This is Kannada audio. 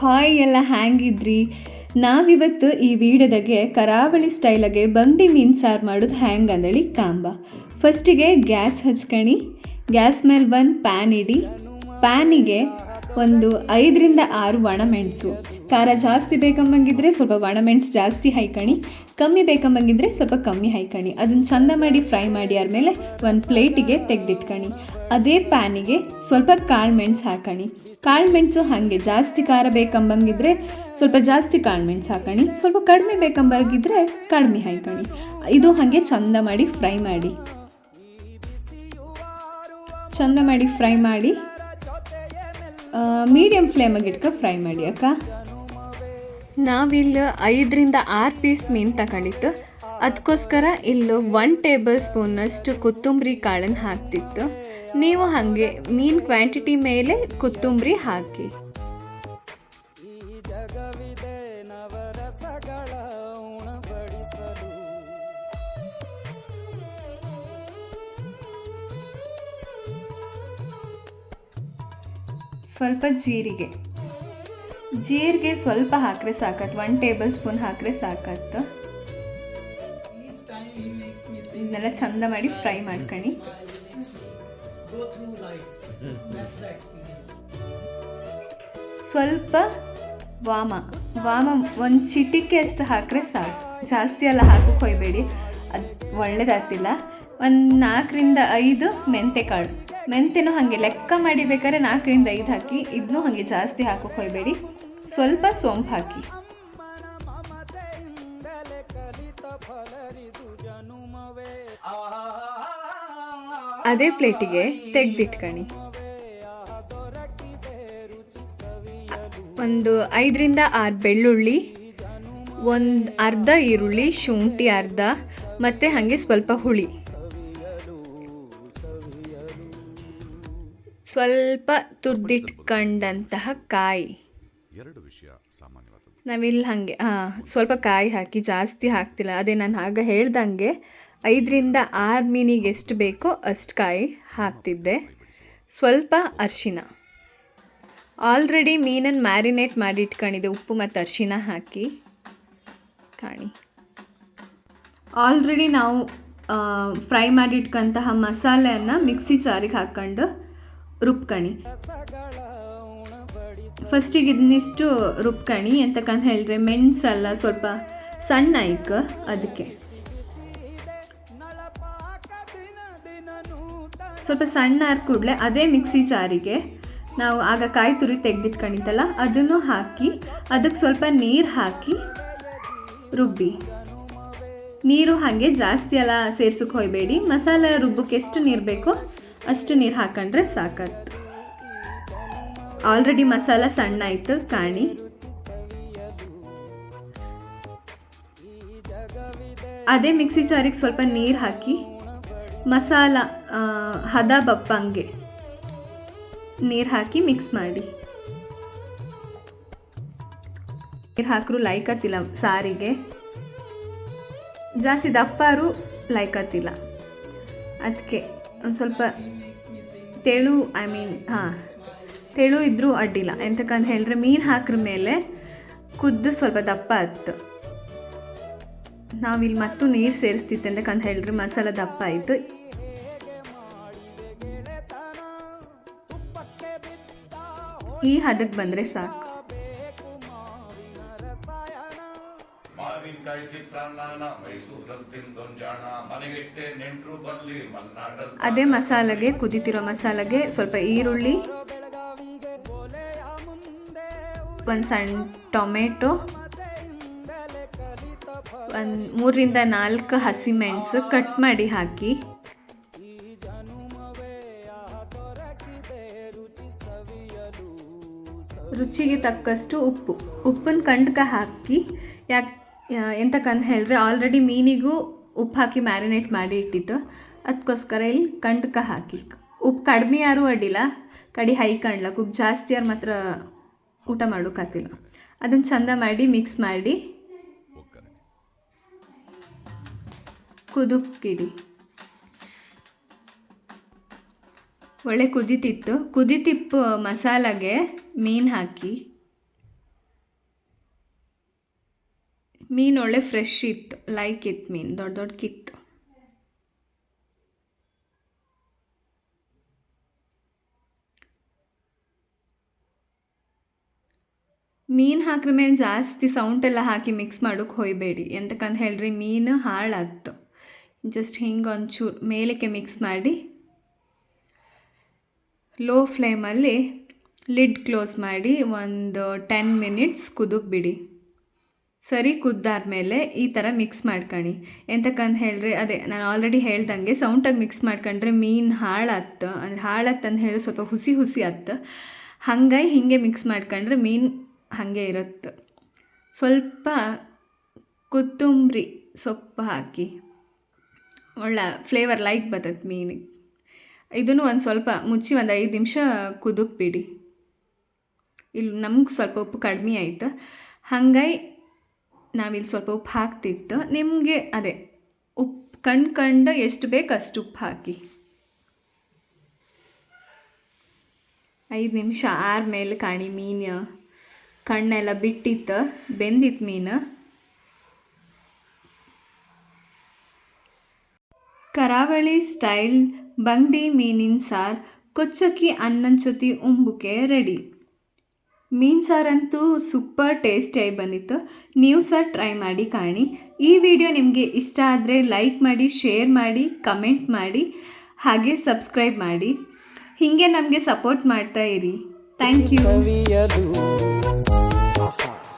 ಹಾಯ್ ಎಲ್ಲ ಹ್ಯಾಂಗಿದ್ರಿ? ನಾವಿವತ್ತು ಈ ವಿಡಿಯೋದಾಗೆ ಕರಾವಳಿ ಸ್ಟೈಲಾಗೆ ಬಂಗಡಿ ಮೀನು ಸಾರು ಮಾಡೋದು ಹ್ಯಾಂಗೆ ಅಂದೇಳಿ ಕಾಂಬ. ಫಸ್ಟಿಗೆ ಗ್ಯಾಸ್ ಹಚ್ಕಣಿ, ಗ್ಯಾಸ್ ಮೇಲೆ ಒಂದು ಪ್ಯಾನ್ ಇಡಿ, ಪ್ಯಾನಿಗೆ ಒಂದು ಐದರಿಂದ ಆರು ಒಣಮೆಣಸು ಖಾರ ಜಾಸ್ತಿ ಬೇಕಂಬಂಗಿದ್ರೆ ಸ್ವಲ್ಪ ಒಣಮೆಣಸು ಜಾಸ್ತಿ ಹಾಯ್ಕಣಿ ಕಮ್ಮಿ ಬೇಕಂಬಂಗಿದ್ರೆ ಸ್ವಲ್ಪ ಕಮ್ಮಿ ಹಾಯ್ಕಣಿ. ಅದನ್ನು ಚಂದ ಮಾಡಿ ಫ್ರೈ ಮಾಡಿ ಆದಮೇಲೆ ಒಂದು ಪ್ಲೇಟಿಗೆ ತೆಗೆದಿಟ್ಕಣಿ. ಅದೇ ಪ್ಯಾನಿಗೆ ಸ್ವಲ್ಪ ಕಾಳು ಮೆಣಸು ಹಾಕಣಿ. ಕಾಳು ಮೆಣಸು ಹಾಗೆ ಜಾಸ್ತಿ ಖಾರ ಬೇಕಂಬಂಗಿದ್ರೆ ಸ್ವಲ್ಪ ಜಾಸ್ತಿ ಕಾಳು ಮೆಣಸು ಹಾಕಣಿ. ಸ್ವಲ್ಪ ಕಡಿಮೆ ಬೇಕಂಬಂಗಿದ್ರೆ ಕಡಿಮೆ ಹಾಯ್ಕಣಿ. ಇದು ಹಾಗೆ ಚಂದ ಮಾಡಿ ಫ್ರೈ ಮಾಡಿ. ಚಂದ ಮಾಡಿ ಫ್ರೈ ಮಾಡಿ ಮೀಡಿಯಮ್ ಫ್ಲೇಮಾಗಿ ಇಟ್ಕ ಫ್ರೈ ಮಾಡಿ, ಅಕ್ಕ? ನಾವಿಲ್ಲಿ ಐದರಿಂದ ಆರು ಪೀಸ್ ಮೀನು ತಗೊಂಡಿತ್ತು ಅದಕ್ಕೋಸ್ಕರ ಇಲ್ಲಿ ಒನ್ ಟೇಬಲ್ ಸ್ಪೂನಷ್ಟು ಕೊತ್ತಂಬರಿ ಕಾಳನ್ನು ಹಾಕ್ತಿತ್ತು. ನೀವು ಹಾಗೆ ಮೀನು ಕ್ವಾಂಟಿಟಿ ಮೇಲೆ ಕೊತ್ತಂಬರಿ ಹಾಕಿ. ಸ್ವಲ್ಪ ಜೀರಿಗೆ. ಜೀರಿಗೆ ಸ್ವಲ್ಪ ಹಾಕ್ರೆ ಸಾಕತ್ತು ಒನ್ ಟೇಬಲ್ ಸ್ಪೂನ್ ಹಾಕ್ರೆ ಸಾಕತ್ತು ಇದನ್ನೆಲ್ಲ ಚಂದ ಮಾಡಿ ಫ್ರೈ ಮಾಡ್ಕೊಳ್ಳಿ ಸ್ವಲ್ಪ ವಾಮ ವಾಮ ಒಂದು ಚಿಟಿಕೆ ಅಷ್ಟು ಹಾಕ್ರೆ ಸಾಕು. ಜಾಸ್ತಿ ಎಲ್ಲ ಹಾಕಕ್ಕೆ ಹೋಯ್ಬೇಡಿ ಅದು ಒಳ್ಳೇದಾಗ್ತಿಲ್ಲ. ಒಂದು ನಾಲ್ಕರಿಂದ ಐದು ಮೆಂತೆ ಕಾಳು ಮೆಂತೆನೂ ಹಾಗೆ ಲೆಕ್ಕ ಮಾಡಿ ಬೇಕಾದ್ರೆ ನಾಲ್ಕರಿಂದ ಐದು ಹಾಕಿ ಇದನ್ನೂ ಹಾಗೆ ಜಾಸ್ತಿ ಹಾಕಕ್ಕೆ ಹೋಯ್ಬೇಡಿ ಸ್ವಲ್ಪ ಸೋಂಪು ಹಾಕಿ. ಅದೇ ಪ್ಲೇಟಿಗೆ ತೆಗೆದಿಟ್ಕಣಿ. ಒಂದು ಐದರಿಂದ ಆರು ಬೆಳ್ಳುಳ್ಳಿ, ಒಂದು ಅರ್ಧ ಈರುಳ್ಳಿ, ಶುಂಠಿ ಅರ್ಧ, ಮತ್ತು ಹಾಗೆ ಸ್ವಲ್ಪ ಹುಳಿ. ಸ್ವಲ್ಪ ತುರ್ದಿಟ್ಕೊಂಡಂತಹ ಕಾಯಿ. ಎರಡು ವಿಷಯ ಸಾಮಾನ್ಯವಾದದ್ದು. ನಾವಿಲ್ಲಿ ಹಾಗೆ ಸ್ವಲ್ಪ ಕಾಯಿ ಹಾಕಿ, ಜಾಸ್ತಿ ಹಾಕ್ತಿಲ್ಲ. ಅದೇ ನಾನು ಆಗ ಹೇಳ್ದಂಗೆ ಐದರಿಂದ ಆರು ಮೀನಿಗೆ ಎಷ್ಟು ಬೇಕೋ ಅಷ್ಟು ಕಾಯಿ ಹಾಕ್ತಿದ್ದೆ. ಸ್ವಲ್ಪ ಅರಿಶಿನ. ಆಲ್ರೆಡಿ ಮೀನನ್ನು ಮ್ಯಾರಿನೇಟ್ ಮಾಡಿ ಇಟ್ಕೊಂಡಿದ್ದೆ ಉಪ್ಪು ಮತ್ತು ಅರಿಶಿನ ಹಾಕಿ. ಕಾಣಿ. ಆಲ್ರೆಡಿ ನಾವು ಫ್ರೈ ಮಾಡಿಟ್ಕಂತಹ ಮಸಾಲೆಯನ್ನು ಮಿಕ್ಸಿ ಜಾರಿಗೆ ಹಾಕ್ಕೊಂಡು ರುಬ್ಕಣಿ. ಫಸ್ಟಿಗೆ ಇದನ್ನಿಷ್ಟು ರುಬ್ಕಣಿ ಎಂತಕ್ಕಂತ ಹೇಳಿದ್ರೆ ಮೆಣಸಲ್ಲ ಸ್ವಲ್ಪ ಸಣ್ಣ ಐಕ ಅದಕ್ಕೆ. ಸ್ವಲ್ಪ ಸಣ್ಣ ಹಾಕಿ ಕೂಡಲೇ ಅದೇ ಮಿಕ್ಸಿ ಜಾರಿಗೆ ನಾವು ಆಗ ಕಾಯಿ ತುರಿ ತೆಗೆದಿಟ್ಕೊಂಡಿದ್ದಲ್ಲ ಅದನ್ನು ಹಾಕಿ, ಅದಕ್ಕೆ ಸ್ವಲ್ಪ ನೀರು ಹಾಕಿ ರುಬ್ಬಿ. ನೀರು ಹಾಗೆ ಜಾಸ್ತಿ ಎಲ್ಲ ಸೇರ್ಸಕ್ಕೆ ಹೋಗಬೇಡಿ. ಮಸಾಲೆ ರುಬ್ಬಕ್ಕೆ ಎಷ್ಟು ನೀರು ಬೇಕೋ ಅಷ್ಟು ನೀರು ಹಾಕೊಂಡ್ರೆ ಸಾಕತ್ತು ಆಲ್ರೆಡಿ ಮಸಾಲ ಸಣ್ಣ ಆಯಿತು, ಕಾಣಿ. ಅದೇ ಮಿಕ್ಸಿ ಜಾರಿಗೆ ಸ್ವಲ್ಪ ನೀರು ಹಾಕಿ, ಮಸಾಲ ಹದ ಬಪ್ಪಂಗೆ ನೀರು ಹಾಕಿ ಮಿಕ್ಸ್ ಮಾಡಿ. ನೀರು ಹಾಕರು ಲೈಕತ್ತಿಲ್ಲ ಸಾರಿಗೆ. ಜಾಸ್ತಿ ದಪ್ಪಾರು ಲೈಕತ್ತಿಲ್ಲ ಅದಕ್ಕೆ ಒಂದು ಸ್ವಲ್ಪ ತೆಳು ಐ ಮೀನ್ ಹಾಂ. ತೆಳು ಇದ್ದರೂ ಅಡ್ಡಿಲ್ಲ. ಎಂತಕ್ಕಂತ ಹೇಳಿದ್ರೆ ಮೀನು ಹಾಕ್ರ ಮೇಲೆ ಕುದ್ದು ಸ್ವಲ್ಪ ದಪ್ಪ ಆಯ್ತು. ನಾವಿಲ್ಲಿ ಮತ್ತು ನೀರು ಸೇರಿಸ್ತಿತ್ತು ಅಂತಕ್ಕಂತ ಹೇಳಿದ್ರೆ ಮಸಾಲ ದಪ್ಪ ಆಯಿತು. ಈ ಹದಕ್ಕೆ ಬಂದರೆ ಸಾಕು. ಅದೇ ಮಸಾಲೆಗೆ ಕುದಿತಿರೋ ಮಸಾಲೆಗೆ ಸ್ವಲ್ಪ ಈರುಳ್ಳಿ ಒಂದು ಸಣ್ಣ ಟೊಮೆಟೊ, ಒಂದು ಮೂರರಿಂದ ನಾಲ್ಕು ಹಸಿಮೆಣಸು ಕಟ್ ಮಾಡಿ ಹಾಕಿ. ರುಚಿಗೆ ತಕ್ಕಷ್ಟು ಉಪ್ಪು. ಉಪ್ಪನ್ನ ಕಂಡ್ಕ ಹಾಕಿ, ಯಾಕೆ ಎಂತಕ್ಕಂತ ಹೇಳಿದ್ರೆ ಆಲ್ರೆಡಿ ಮೀನಿಗೂ ಉಪ್ಪು ಹಾಕಿ ಮ್ಯಾರಿನೇಟ್ ಮಾಡಿ ಇಟ್ಟಿತ್ತು ಅದಕ್ಕೋಸ್ಕರ ಇಲ್ಲಿ ಕಂಡ್ಕ ಹಾಕಿ. ಉಪ್ಪು ಕಡಿಮೆ ಯಾರೂ ಅಡ್ಡಿಲ್ಲ. ಕಡಿ ಹೈ ಕಂಡ್ಲಕ್ಕೆ ಉಪ್ಪು ಜಾಸ್ತಿ ಯಾರು ಮಾತ್ರ ಊಟ ಮಾಡೋಕ್ಕಾಗ್ತಿಲ್ಲ ಅದನ್ನು ಚಂದ ಮಾಡಿ ಮಿಕ್ಸ್ ಮಾಡಿ ಕುದುಕಿಡಿ ಒಳ್ಳೆ ಕುದಿತಿತ್ತು. ಕುದಿತಿಪ್ಪು ಮಸಾಲಾಗೆ ಮೀನು ಹಾಕಿ. ಮೀನು ಒಳ್ಳೆ ಫ್ರೆಶ್ ಇತ್ತು. ಲೈಕ್ ಇತ್ತು ಮೀನು, ದೊಡ್ಡ ದೊಡ್ಡ ಕಿತ್ತು. ಮೀನು ಹಾಕಿದ ಮೇಲೆ ಜಾಸ್ತಿ ಸೌಂಡ್ ಎಲ್ಲ ಹಾಕಿ ಮಿಕ್ಸ್ ಮಾಡೋಕೆ ಹೊಯ್ಬೇಡಿ. ಎಂತಕ್ಕಂತ ಹೇಳ್ರಿ, ಮೀನು ಹಾಳಾಗ್ತು. ಜಸ್ಟ್ ಹಿಂಗೆ ಒಂಚೂರು ಮೇಲಕ್ಕೆ ಮಿಕ್ಸ್ ಮಾಡಿ ಲೋ ಫ್ಲೇಮಲ್ಲಿ ಲಿಡ್ ಕ್ಲೋಸ್ ಮಾಡಿ ಒಂದು ಟೆನ್ ಮಿನಿಟ್ಸ್ ಕುದಕ್ಬಿಡಿ ಸರಿ ಕುದ್ದಾದ್ಮೇಲೆ ಈ ಥರ ಮಿಕ್ಸ್ ಮಾಡ್ಕೊಳ್ಳಿ ಎಂತಕ್ಕಂತ ಹೇಳ್ರಿ, ಅದೇ ನಾನು ಆಲ್ರೆಡಿ ಹೇಳ್ದಂಗೆ ಸೌಂಟಾಗಿ ಮಿಕ್ಸ್ ಮಾಡ್ಕೊಂಡ್ರೆ ಮೀನು ಹಾಳಾಗ್ತು. ಅಂದರೆ ಅಂತ ಹೇಳಿ ಸ್ವಲ್ಪ ಹುಸಿ ಹುಸಿ ಆತ್ತು ಹಂಗಾಗಿ ಹೀಗೆ ಮಿಕ್ಸ್ ಮಾಡ್ಕೊಂಡ್ರೆ ಮೀನು ಹಾಗೆ ಇರುತ್ತೆ ಸ್ವಲ್ಪ ಕೊತ್ತಂಬರಿ ಸೊಪ್ಪು ಹಾಕಿ. ಒಳ್ಳೆ ಫ್ಲೇವರ್ ಲೈಕ್ ಬರ್ತದೆ ಮೀನಿಗೆ ಇದನ್ನು ಒಂದು ಸ್ವಲ್ಪ ಮುಚ್ಚಿ ಒಂದು ಐದು ನಿಮಿಷ ಕುದುಕ್ಬಿಡಿ. ಬಿಡಿ ಇಲ್ಲಿ ನಮ್ಗೆ ಸ್ವಲ್ಪ ಉಪ್ಪು ಕಡಿಮೆ ಆಯಿತು. ಹಾಗಾಗಿ ನಾವಿಲ್ಲಿ ಸ್ವಲ್ಪ ಉಪ್ಪು ಹಾಕ್ತಿತ್ತು. ನಿಮಗೆ ಅದೇ ಉಪ್ಪು ಕಂಡು ಕಂಡು ಎಷ್ಟು ಬೇಕು ಅಷ್ಟು ಉಪ್ಪು ಹಾಕಿ. ಐದು ನಿಮಿಷ ಆರ್ಮೇಲೆ ಕಾಣಿ ಮೀನು. ಕಣ್ಣೆಲ್ಲ ಬಿಟ್ಟಿತ್ತು ಬೆಂದಿತ್ತು ಮೀನು. ಕರಾವಳಿ ಸ್ಟೈಲ್ ಬಂಗ್ಡಿ ಮೀನಿನ ಸಾರು ಕೊಚ್ಚಕ್ಕಿ ಅನ್ನನ ಜೊತೆ ಉಂಬುಕೆ ರೆಡಿ. ಮೀನು ಸಾರಂತೂ ಸೂಪರ್ ಟೇಸ್ಟಿಯಾಗಿ ಬಂದಿತ್ತು. ನೀವು ಸಹ ಟ್ರೈ ಮಾಡಿ ಕಾಣಿ. ಈ ವಿಡಿಯೋ ನಿಮಗೆ ಇಷ್ಟ ಆದರೆ ಲೈಕ್ ಮಾಡಿ, ಶೇರ್ ಮಾಡಿ, ಕಮೆಂಟ್ ಮಾಡಿ, ಹಾಗೆ ಸಬ್ಸ್ಕ್ರೈಬ್ ಮಾಡಿ. ಹೀಗೆ ನಮಗೆ ಸಪೋರ್ಟ್ ಮಾಡ್ತಾ ಇರಿ. ಥ್ಯಾಂಕ್ ಯು ಸವಿಯಲು ಆಹಾ